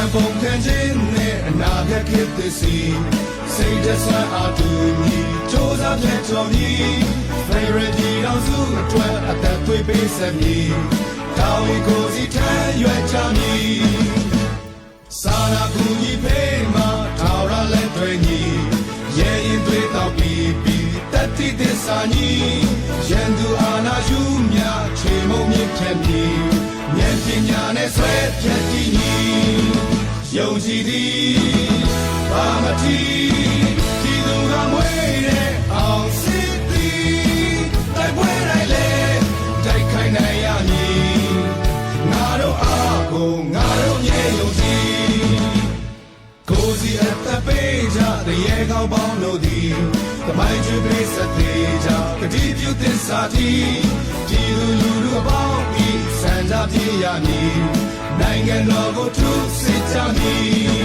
ံပုံခံခြင်းနဲ့အနာဂတ်ခေတ်သစ်စီစိတ်တဆွမ်းအားတူညီစ조사ပြတ်တော်မီ favorite ဒီအောင်စုအတွက်အသက်သွေးပေးဆက်မည်ဒါဝီကိုစီထမ်းရွယ်ချမည်စာနာကူညီဖေးမှာထာဝရလက်တွေညီရဲ့ရင်တွေတော့ပြီးပြီးတတိသစ္စာညီရန်သူအာနာယူမြချေမုံမြင့်ထက်မည်ဉာဏ်ပညာနဲ့ဆွဲဖြတ်တည်ညီ ယုံကြည်သည်ဘာမတီဒီသူကမွေးတဲ့အောင်စစ်သည်တိုက်ပွဲတိုင်းလေတိုက်ခိုင်နိုင်ရမည်ငါတို့အားကိုငါတို့မြေယုံကြည်ကိုစီအသက်ပေးကြတရေကောင်းပေါင်းတို့သည်တမိုင်းကျွေးပေးစသေးကြကတိပြုသစ္စာတီဒီလူလူလူအပေါင်းဤစံကြပြေရမည်နိုင်ငံတော်ကိုထု စစ်ကြမည်